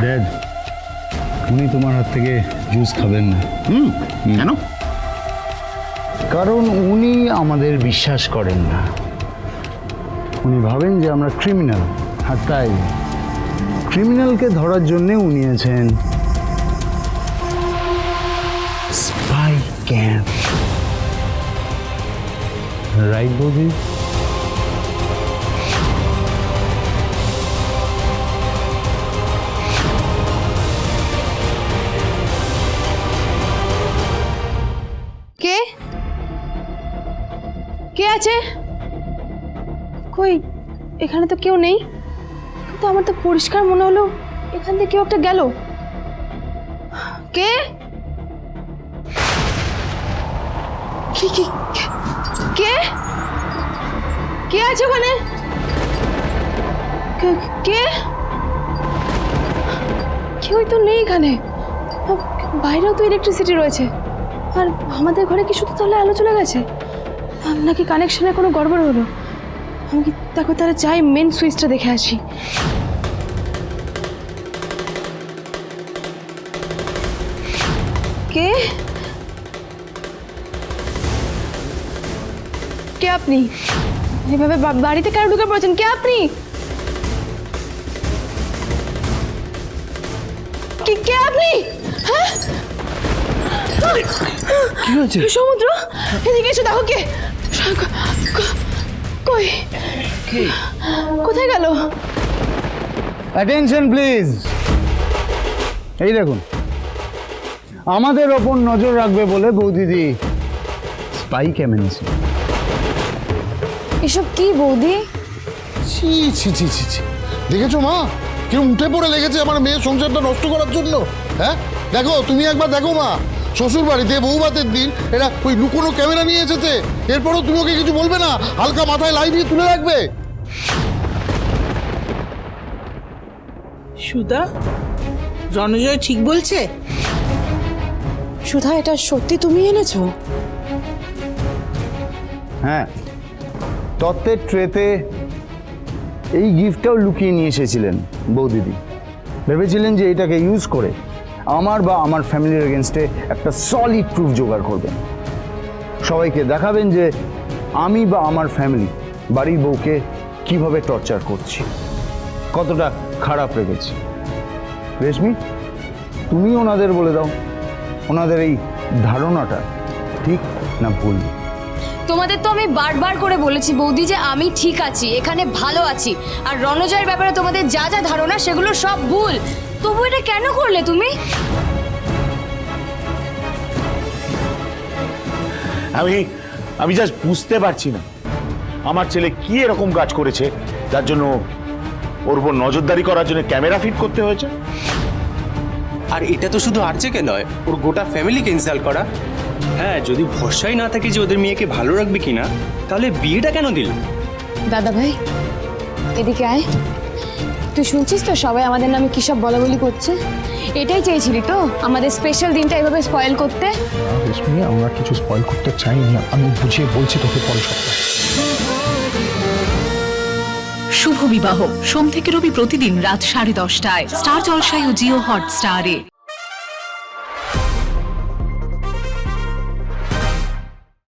Dad উনি তোমার হাত থেকে জুস খাবেন না। হুম কেন? কারণ উনি আমাদের বিশ্বাস করেন না। উনি ভাবেন যে আমরা ক্রিমিনাল আর তাই ক্রিমিনালকে ধরার জন্যে উনি আছেন স্পাই ক্যাম্প রাইট বৌদি? কে? কে আছে? কই? এখানে তো কেউ নেই। কিন্তু আমার তো পরিষ্কার মনে হলো এখান থেকে কেউ একটা গেল। কে? কি কি, কে- কে আছে ওখানে? কে কেউই তো নেই এখানে। বাইরেও তো ইলেকট্রিসিটি রয়েছে। আর আমাদের ঘরে কি শুধু তাহলে আলো চলে গেছে? নাকি কানেকশনের কোনো গড়বড় হলো? আমি কি দেখো তারা চাই মেন সুইচটা দেখে আসি। কে? কে আপনি? এভাবে বাড়িতে কেন ঢুকে পড়েছেন? কে আপনি? কে আপনি? হ্যাঁ? কি হয়েছে? সমুদ্র? এদিকে এসে দেখো কে। কই? কোথায় গেল? অ্যাটেনশন প্লিজ এই দেখুন। আমাদের ওপর নজর রাখবে বলে বৌদিদি স্পাই কেমন এসব কি বৌদি? ছি ছি ছি ছি ছি। দেখেছ মা? কেউ উঠে পড়ে লেগেছে আমার মেয়ের সংসারটা নষ্ট করার জন্য। হ্যাঁ? দেখো তুমি একবার দেখো মা। শ্বশুর বাড়িতে বউভাতের দিন এরা ওই লুকোনো ক্যামেরা নিয়ে এসেছে। এরপরও তুমি ওকে কিছু বলবে না? হালকা মাথায় লাই দিয়ে তুলে রাখবে? সুধা রণজয় ঠিক বলছে? সুধা এটা সত্যি তুমি এনেছো? হ্যাঁ তত্ত্বের ট্রেতে এই গিফটটাও লুকিয়ে নিয়ে এসেছিলেন বৌদিদি। ভেবেছিলেন যে এটাকে ইউজ করে আমার বা আমার ফ্যামিলির এগেনস্টে একটা সলিড প্রুফ জোগাড় করবেন। সবাইকে দেখাবেন যে আমি বা আমার ফ্যামিলি বাড়ির বউকে কীভাবে টর্চার করছি। কতটা খারাপ রেখেছি। রেশমি তুমি ওনাদের বলে দাও, ওনাদের এই ধারণাটা ঠিক না ভুল? তোমাদের তো আমি বারবার করে বলেছি বৌদি যে আমি ঠিক আছি, এখানে ভালো আছি। আর রণজয়ের ব্যাপারে তোমাদের যা যা ধারণা, সেগুলো সব ভুল। তবু এটা কেন করলে তুমি? আমি আমি জাস্ট বুঝতে পারছি না। আমার ছেলে কি এরকম কাজ করেছে যার জন্য ওর উপর নজরদারি করার জন্য ক্যামেরা ফিট করতে হয়েছে? আর এটা তো শুধু আর্যকে নয় ওর গোটা ফ্যামিলিকে ইনসাল্ট করা। হ্যাঁ যদি ভরসাই না থাকে যে ওদের মেয়েকে ভালো রাখবে কিনা তাহলে বিয়েটা কেন দিল? দাদা ভাই এদিকে আয়। তুই শুনছিস তো সবাই আমাদের নামে কী সব বলাবলি করছে? এটাই চেয়েছিলি তো আমাদের স্পেশাল দিনটা এভাবে স্পয়েল করতে? রেশমি আমরা কিছু স্পয়েল করতে চাই না আমি বুঝিয়ে বলছি তোকে পরে সব শুভ বিবাহ। সোম থেকে রবি প্রতিদিন রাত সাড়ে দশটায়। স্টার জলসায় ও জিও হটস্টারে।